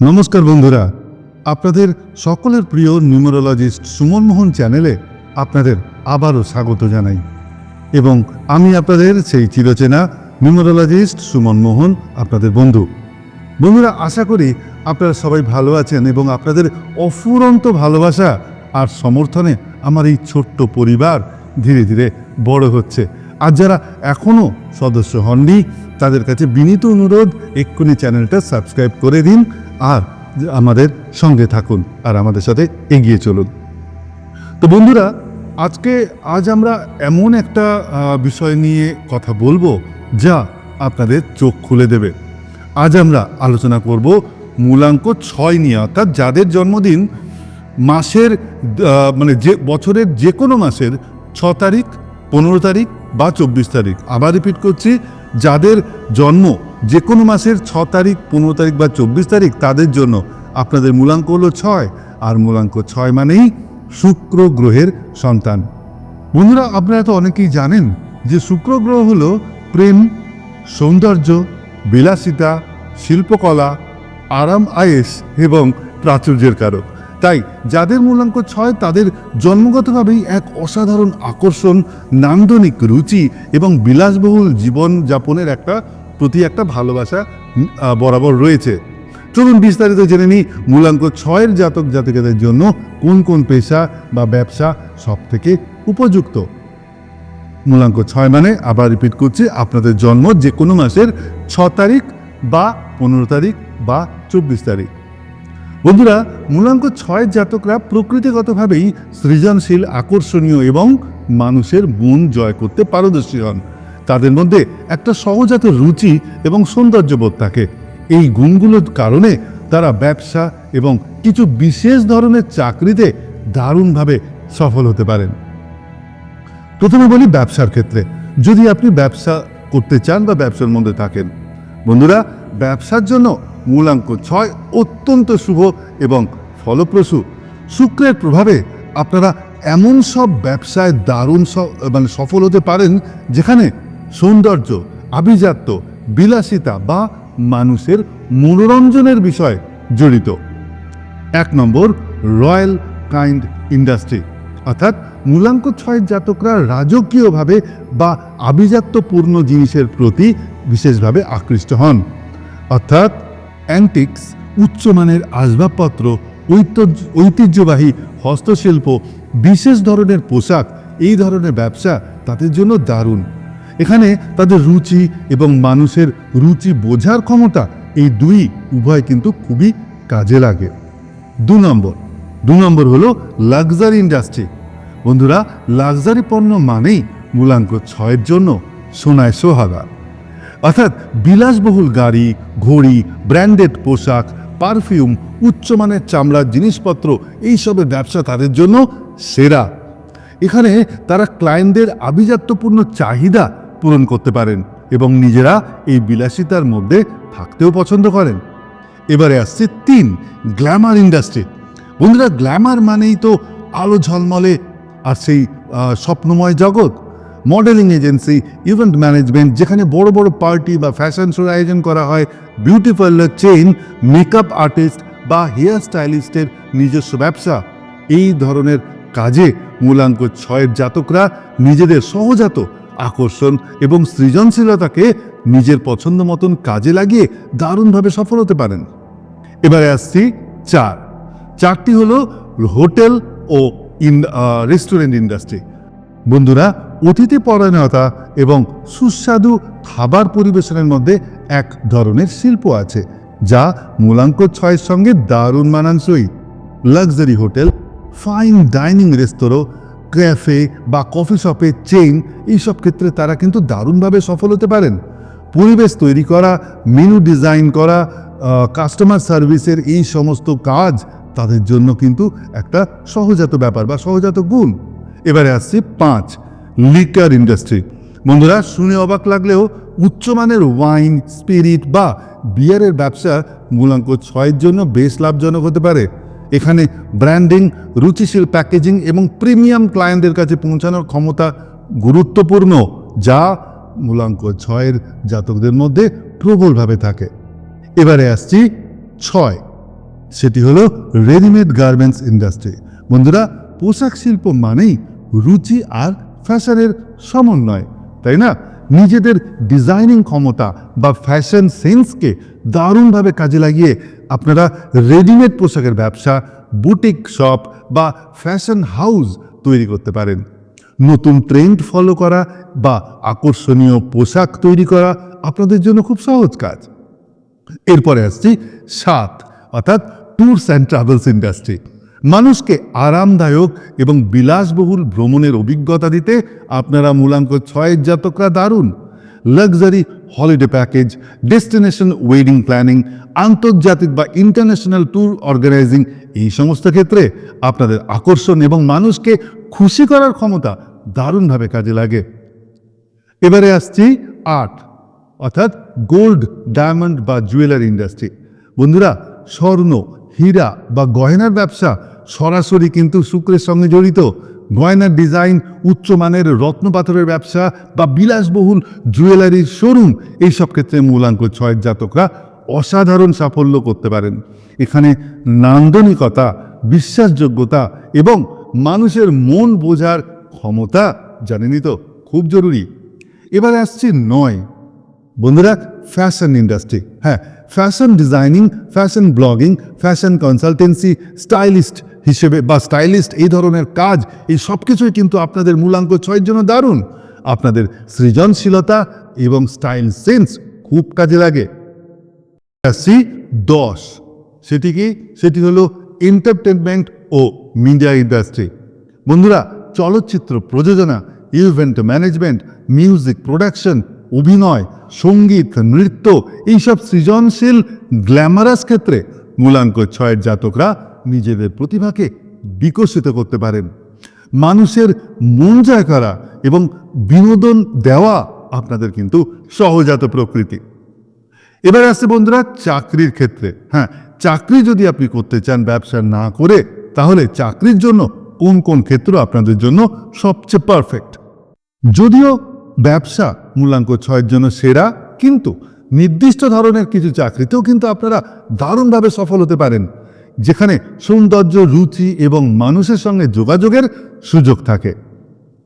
নমস্কার বন্ধুরা। আপনাদের সকলের প্রিয় নিউমারোলজিস্ট সুমন মোহন চ্যানেলে আপনাদের আবারও স্বাগত জানাই। এবং আমি আপনাদের সেই চিরচেনা নিউমারোলজিস্ট সুমন মোহন, আপনাদের বন্ধু। বন্ধুরা, আশা করি আপনারা সবাই ভালো আছেন এবং আপনাদের অফুরন্ত ভালোবাসা আর সমর্থনে আমার এই ছোট্ট পরিবার ধীরে ধীরে বড় হচ্ছে। আর যারা এখনও সদস্য হননি, তাদের কাছে বিনীত অনুরোধ, এক্ষুনি চ্যানেলটা সাবস্ক্রাইব করে দিন আর আমাদের সঙ্গে থাকুন আর আমাদের সাথে এগিয়ে চলুন। তো বন্ধুরা, আজকে আজ আমরা এমন একটা বিষয় নিয়ে কথা বলব যা আপনাদের চোখ খুলে দেবে। আজ আমরা আলোচনা করব মূলাঙ্ক ছয় নিয়ে, অর্থাৎ যাদের জন্মদিন মাসের মানে যে, বছরের যে কোনো মাসের ছ তারিখ, পনেরো তারিখ বা চব্বিশ তারিখ। আবার রিপিট করছি, যাদের জন্ম যে কোনো মাসের ছ তারিখ, পনেরো তারিখ বা চব্বিশ তারিখ তাদের জন্য আপনাদের মূলাঙ্ক হলো ছয়। আর মূলাঙ্ক ছয় মানেই শুক্র গ্রহের সন্তান। বন্ধুরা, আপনারা তো অনেকেই জানেন যে শুক্র গ্রহ হল প্রেম, সৌন্দর্য, বিলাসিতা, শিল্পকলা, আরাম আয়েস এবং প্রাচুর্যের কারক। তাই যাদের মূলাঙ্ক ছয়, তাদের জন্মগতভাবেই এক অসাধারণ আকর্ষণ, নান্দনিক রুচি এবং বিলাসবহুল জীবন যাপনের একটা প্রতি একটা ভালোবাসা বরাবর রয়েছে। চলুন বিস্তারিত জেনে নিই মূলাঙ্ক ছয়ের জাতক জাতিকাদের জন্য কোন কোন পেশা বা ব্যবসা সব থেকে উপযুক্ত। মূলাঙ্ক ছয় মানে আবার রিপিট করছি, আপনাদের জন্ম যে কোনো মাসের ছ তারিখ বা পনেরো তারিখ বা চব্বিশ তারিখ। বন্ধুরা, মূলাঙ্ক ছয় জাতকরা প্রকৃতিগতভাবেই সৃজনশীল, আকর্ষণীয় এবং মানুষের মন জয় করতে পারদর্শী হন। তাদের মধ্যে একটা সহজাত রুচি এবং সৌন্দর্যবোধ থাকে। এই গুণগুলোর কারণে তারা ব্যবসা এবং কিছু বিশেষ ধরনের চাকরিতে দারুণভাবে সফল হতে পারেন। প্রথমে বলি ব্যবসার ক্ষেত্রে। যদি আপনি ব্যবসা করতে চান বা ব্যবসার মধ্যে থাকেন, বন্ধুরা, ব্যবসার জন্য মূলাঙ্ক ছয় অত্যন্ত শুভ এবং ফলপ্রসূ। শুক্রের প্রভাবে আপনারা এমন সব ব্যবসায় দারুণ মানে সফল হতে পারেন যেখানে সৌন্দর্য, আভিজাত্য, বিলাসিতা বা মানুষের মনোরঞ্জনের বিষয় জড়িত। এক নম্বর, রয়্যাল কাইন্ড ইন্ডাস্ট্রি, অর্থাৎ মূলাঙ্ক ছয় জাতকরা রাজকীয়ভাবে বা আভিজাত্যপূর্ণ জিনিসের প্রতি বিশেষভাবে আকৃষ্ট হন। অর্থাৎ অ্যান্টিক্স, উচ্চমানের আসবাবপত্র ঐতিহ্যবাহী হস্তশিল্প, বিশেষ ধরনের পোশাক, এই ধরনের ব্যবসা তাদের জন্য দারুণ। এখানে তাদের রুচি এবং মানুষের রুচি বোঝার ক্ষমতা এই দুই উভয় কিন্তু খুবই কাজে লাগে। দু নম্বর দু নম্বর হলো লাক্সারি ইন্ডাস্ট্রি বন্ধুরা লাক্সারি পণ্য মানেই মূলাঙ্ক ছয়ের জন্য সোনায় সোহাগা। অর্থাৎ বিলাসবহুল গাড়ি, ঘড়ি ব্র্যান্ডেড পোশাক পারফিউম উচ্চমানের চামড়ার জিনিসপত্র, এইসবের ব্যবসা তাদের জন্য সেরা। এখানে তারা ক্লায়েন্টদের আভিজাত্যপূর্ণ চাহিদা পূরণ করতে পারেন এবং নিজেরা এই বিলাসিতার মধ্যে থাকতেও পছন্দ করেন। এবারে আসছে তিন, গ্ল্যামার ইন্ডাস্ট্রি। বন্ধুরা, গ্ল্যামার মানেই তো আলো ঝলমলে আর সেই স্বপ্নময় জগৎ। মডেলিং এজেন্সি, ইভেন্ট ম্যানেজমেন্ট, যেখানে বড় বড় পার্টি বা ফ্যাশন শোর আয়োজন করা হয় beauty parlour chain, makeup artist বা হেয়ার স্টাইলিস্টের নিজস্ব ব্যবসা। এই ধরনের কাজে মূলাঙ্ক ছয়ের জাতকরা নিজেদের সহজাত আকর্ষণ এবং সৃজনশীলতাকে নিজের পছন্দ মতন কাজে লাগিয়ে দারুণভাবে সফল হতে পারেন। এবারে আসছি চার। চারটি হলো হোটেল ও রেস্টুরেন্ট ইন্ডাস্ট্রি। বন্ধুরা, অতিথি পরায়ণতা এবং সুস্বাদু খাবার পরিবেশনের মধ্যে এক ধরনের শিল্প আছে, যা মূলাঙ্ক ছয়ের সঙ্গে দারুণ মানানসই। লাক্সারি হোটেল, ফাইন ডাইনিং রেস্তোরাঁ ক্যাফে বা কফি শপের চেইন এইসব ক্ষেত্রে তারা কিন্তু দারুণভাবে সফল হতে পারেন। পরিবেশ তৈরি করা, মেনু ডিজাইন করা কাস্টমার সার্ভিসের এই সমস্ত কাজ তাদের জন্য কিন্তু একটা সহজাত ব্যাপার বা সহজাত গুণ। এবারে আসছি পাঁচ, লিকার ইন্ডাস্ট্রি। বন্ধুরা, শুনে অবাক লাগলেও উচ্চমানের ওয়াইন, স্পিরিট বা বিয়ারের ব্যবসা মূলাঙ্ক ছয়ের জন্য বেশ লাভজনক হতে পারে। এখানে ব্র্যান্ডিং, রুচিশীল প্যাকেজিং এবং প্রিমিয়াম ক্লায়েন্টদের কাছে পৌঁছানোর ক্ষমতা গুরুত্বপূর্ণ, যা মূলাঙ্ক ছয়ের জাতকদের মধ্যে প্রবলভাবে থাকে। এবারে আসছি ছয়। সেটি হলো রেডিমেড গার্মেন্টস ইন্ডাস্ট্রি। বন্ধুরা, পোশাক শিল্প মানেই রুচি আর ফ্যাশনের সমন্বয়, তাই না? নিজেদের ডিজাইনিং ক্ষমতা বা ফ্যাশন সেন্সকে দারুণভাবে কাজে লাগিয়ে আপনারা রেডিমেড পোশাকের ব্যবসা বুটিক শপ বা ফ্যাশন হাউস তৈরি করতে পারেন। নতুন ট্রেন্ড ফলো করা বা আকর্ষণীয় পোশাক তৈরি করা আপনাদের জন্য খুব সহজ কাজ। এরপরে আসছি সাত, অর্থাৎ ট্যুরস অ্যান্ড ট্রাভেলস ইন্ডাস্ট্রি মানুষকে আরামদায়ক এবং বিলাসবহুল ভ্রমণের অভিজ্ঞতা দিতে আপনারা মূলাঙ্ক ছয়ের জাতকরা দারুণ। Luxury holiday package destination wedding planning আন্তর্জাতিক বা ইন্টারন্যাশনাল ট্যুর অর্গানাইজিং এই সমস্ত ক্ষেত্রে আপনাদের আকর্ষণ এবং মানুষকে খুশি করার ক্ষমতা দারুণভাবে কাজে লাগে। এবারে আসছি আর্ট, অর্থাৎ গোল্ড ডায়মন্ড বা জুয়েলারি ইন্ডাস্ট্রি বন্ধুরা, স্বর্ণ হীরা বা গয়নার ব্যবসা সরাসরি কিন্তু শুক্রের সঙ্গে জড়িত। গয়নার ডিজাইন উচ্চমানের রত্নপাথরের ব্যবসা বা বিলাসবহুল জুয়েলারির শোরুম, এইসব ক্ষেত্রে মূলাঙ্ক ছয়ের জাতকরা অসাধারণ সাফল্য করতে পারেন। এখানে নান্দনিকতা, বিশ্বাসযোগ্যতা এবং মানুষের মন বোঝার ক্ষমতা জানেনই তো, খুব জরুরি। এবার আসছি নয়। বন্ধুরা ফ্যাশন ইন্ডাস্ট্রি হ্যাঁ fashion designing fashion blogging fashion consultancy stylist হিসেবে বা স্টাইলিস্ট এই ধরনের কাজ, এই সব কিছুই কিন্তু আপনাদের মূলাঙ্ক ছয়ের জন্য দারুণ। আপনাদের সৃজনশীলতা এবং স্টাইল সেন্স খুব কাজে লাগে। আসছি দশ। সেটি কি? সেটি হলো এন্টারটেনমেন্ট ও মিডিয়া ইন্ডাস্ট্রি বন্ধুরা, চলচ্চিত্র প্রযোজনা ইভেন্ট ম্যানেজমেন্ট মিউজিক প্রোডাকশন অভিনয় সংগীত, নৃত্য, এইসব সৃজনশীল, গ্ল্যামারাস ক্ষেত্রে মূলাঙ্ক ছয়ের জাতকরা নিজেদের প্রতিভাকে বিকশিত করতে পারেন। মানুষের মন জয় করা এবং বিনোদন দেওয়া আপনাদের কিন্তু সহজাত প্রকৃতি। এবার আসছে বন্ধুরা চাকরির ক্ষেত্রে। হ্যাঁ চাকরি যদি আপনি করতে চান, ব্যবসা না করে, তাহলে চাকরির জন্য কোন কোন ক্ষেত্র আপনাদের জন্য সবচেয়ে পারফেক্ট যদিও ব্যবসা, মূল্যাঙ্ক ছয়ের জন্য সেরা, কিন্তু নির্দিষ্ট ধরনের কিছু চাকরিতেও কিন্তু আপনারা দারুণভাবে সফল হতে পারেন, যেখানে সৌন্দর্য, রুচি এবং মানুষের সঙ্গে যোগাযোগের সুযোগ থাকে।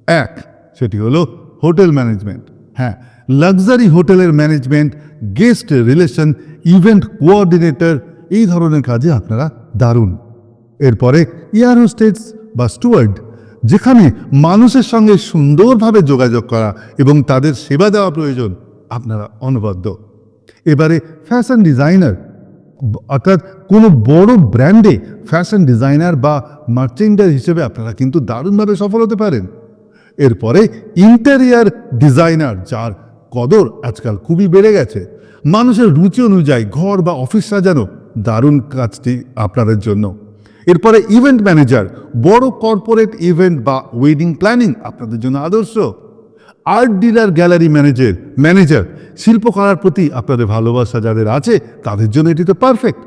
এক, সেটি হলো হোটেল ম্যানেজমেন্ট। হ্যাঁ লাক্সারি হোটেলের management, guest relation, event coordinator, এই ধরনের কাজে আপনারা দারুণ। এরপরে এয়ার হোস্টেস বা স্টুয়ার্ড যেখানে মানুষের সঙ্গে সুন্দরভাবে যোগাযোগ করা এবং তাদের সেবা দেওয়া প্রয়োজন, আপনারা অনবদ্য। এবারে ফ্যাশন ডিজাইনার অর্থাৎ কোনো বড় ব্র্যান্ডে ফ্যাশন ডিজাইনার বা মার্চেন্ডার হিসেবে আপনারা কিন্তু দারুণভাবে সফল হতে পারেন। এরপরে ইন্টেরিয়ার ডিজাইনার যার কদর আজকাল খুবই বেড়ে গেছে। মানুষের রুচি অনুযায়ী ঘর বা অফিস সাজানো দারুণ কাজটি আপনাদের জন্য। এরপরে ইভেন্ট ম্যানেজার বড় কর্পোরেট ইভেন্ট বা ওয়েডিং প্ল্যানিং আপনাদের জন্য আদর্শ। Art dealer gallery manager manager শিল্পকলার প্রতি আপনাদের ভালোবাসা যাদের আছে, তাদের জন্য এটি তো পারফেক্ট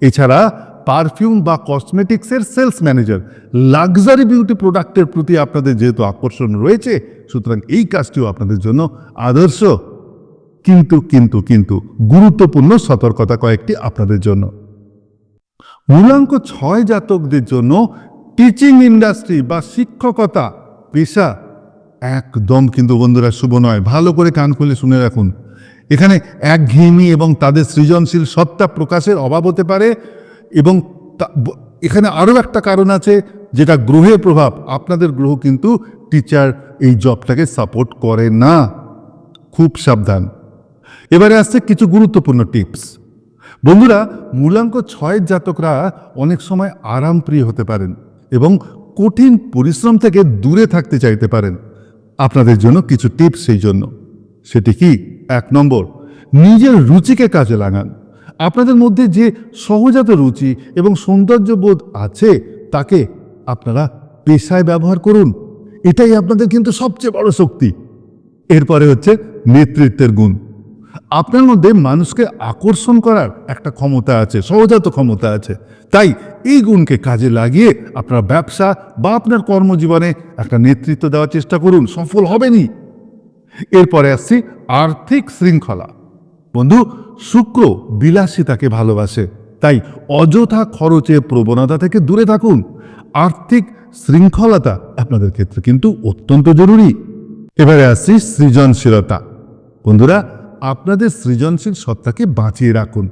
এছাড়া পারফিউম বা কসমেটিক্সের সেলস ম্যানেজার লাক্সারি বিউটি প্রোডাক্টের প্রতি আপনাদের যেহেতু আকর্ষণ রয়েছে, সুতরাং এই কাজটিও আপনাদের জন্য আদর্শ। কিন্তু কিন্তু কিন্তু, গুরুত্বপূর্ণ সতর্কতা কয়েকটি আপনাদের জন্য। মূলাঙ্ক ছয় জাতকদের জন্য টিচিং ইন্ডাস্ট্রি বা শিক্ষকতা পেশা। একদম কিন্তু বন্ধুরা শুভ নয়। ভালো করে কান খুলে শুনে রাখুন। এখানে একঘেয়েমি এবং তাদের সৃজনশীল সত্তা প্রকাশের অভাব হতে পারে এবং এখানে আরও একটা কারণ আছে যেটা গ্রহের প্রভাব। আপনাদের গ্রহ কিন্তু টিচার এই জবটাকে সাপোর্ট করে না। খুব সাবধান। এবারে আসছে কিছু গুরুত্বপূর্ণ টিপস বন্ধুরা, মূলাঙ্ক ছয়ের জাতকরা অনেক সময় আরামপ্রিয় হতে পারেন এবং কঠিন পরিশ্রম থেকে দূরে থাকতে চাইতে পারেন। আপনাদের জন্য কিছু টিপস সেই জন্য। সেটি কি? এক নম্বর, নিজের রুচিকে কাজে লাগান। আপনাদের মধ্যে যে সহজাত রুচি এবং সৌন্দর্যবোধ আছে, তাকে আপনারা পেশায় ব্যবহার করুন। এটাই আপনাদের কিন্তু সবচেয়ে বড় শক্তি। এরপরে হচ্ছে নেতৃত্বের গুণ। আপনার মধ্যে মানুষকে আকর্ষণ করার একটা ক্ষমতা আছে, সহজাত ক্ষমতা আছে। তাই এই গুণকে কাজে লাগিয়ে আপনার ব্যবসা বা আপনার কর্মজীবনে একটা নেতৃত্ব দেওয়ার চেষ্টা করুন, সফল হবেনি এরপরে আসছি আর্থিক শৃঙ্খলা। বন্ধু, শুক্র বিলাসিতাকে ভালোবাসে, তাই অযথা খরচে প্রবণতা থেকে দূরে থাকুন। আর্থিক শৃঙ্খলতা আপনাদের ক্ষেত্রে কিন্তু অত্যন্ত জরুরি। এবারে আসছি সৃজনশীলতা। বন্ধুরা আপনাদের সৃজনশীল সত্তাকে বাঁচিয়ে রাখুন।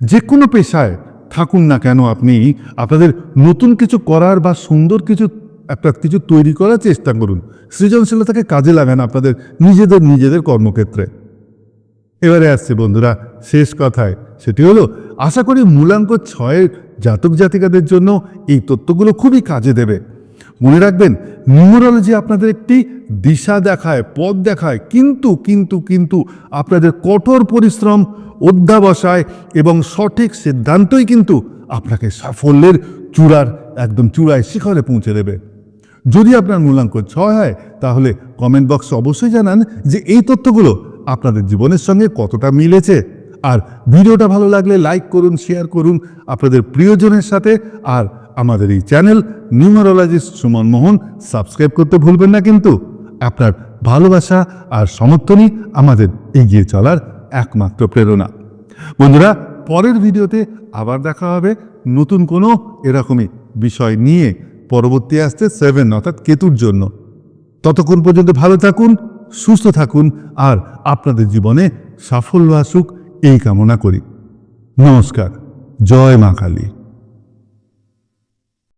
যে কোনো পেশায় থাকুন না কেন আপনি। আপনাদের নতুন কিছু করার বা সুন্দর কিছু, একটা কিছু তৈরি করার চেষ্টা করুন। সৃজনশীলতাকে কাজে লাগান আপনাদের নিজেদের নিজেদের কর্মক্ষেত্রে। এবারে আসছে বন্ধুরা, শেষ কথায়। সেটি হলো, আশা করি মূলাঙ্ক ছয়ের জাতক জাতিকাদের জন্য এই তথ্যগুলো খুবই কাজে দেবে। মনে রাখবেন, নিউমোরোলজি আপনাদের একটি দিশা দেখায়, পথ দেখায়, কিন্তু কিন্তু কিন্তু আপনাদের কঠোর পরিশ্রম, অধ্যাবসায় এবং সঠিক সিদ্ধান্তই কিন্তু আপনাকে সাফল্যের চূড়ার, একদম চূড়ায় শিখরে পৌঁছে দেবে। যদি আপনার মূল্যাঙ্ক ছয় হয়, তাহলে কমেন্ট বক্সে অবশ্যই জানান যে এই তথ্যগুলো আপনাদের জীবনের সঙ্গে কতটা মিলেছে। আর ভিডিওটা ভালো লাগলে লাইক করুন শেয়ার করুন আপনাদের প্রিয়জনের সাথে। আর আমাদের এই channel numerologist Suman Mohan subscribe করতে ভুলবেন না কিন্তু। আপনার ভালোবাসা আর সমর্থনই আমাদের এগিয়ে চলার একমাত্র প্রেরণা। বন্ধুরা, পরের ভিডিওতে আবার দেখা হবে নতুন কোনো এরকমই বিষয় নিয়ে। পরবর্তী আসতে সেভেন অর্থাৎ কেতুর জন্য। ততক্ষণ পর্যন্ত ভালো থাকুন, সুস্থ থাকুন, আর আপনাদের জীবনে সাফল্য আসুক এই কামনা করি। নমস্কার, জয় মা কালী।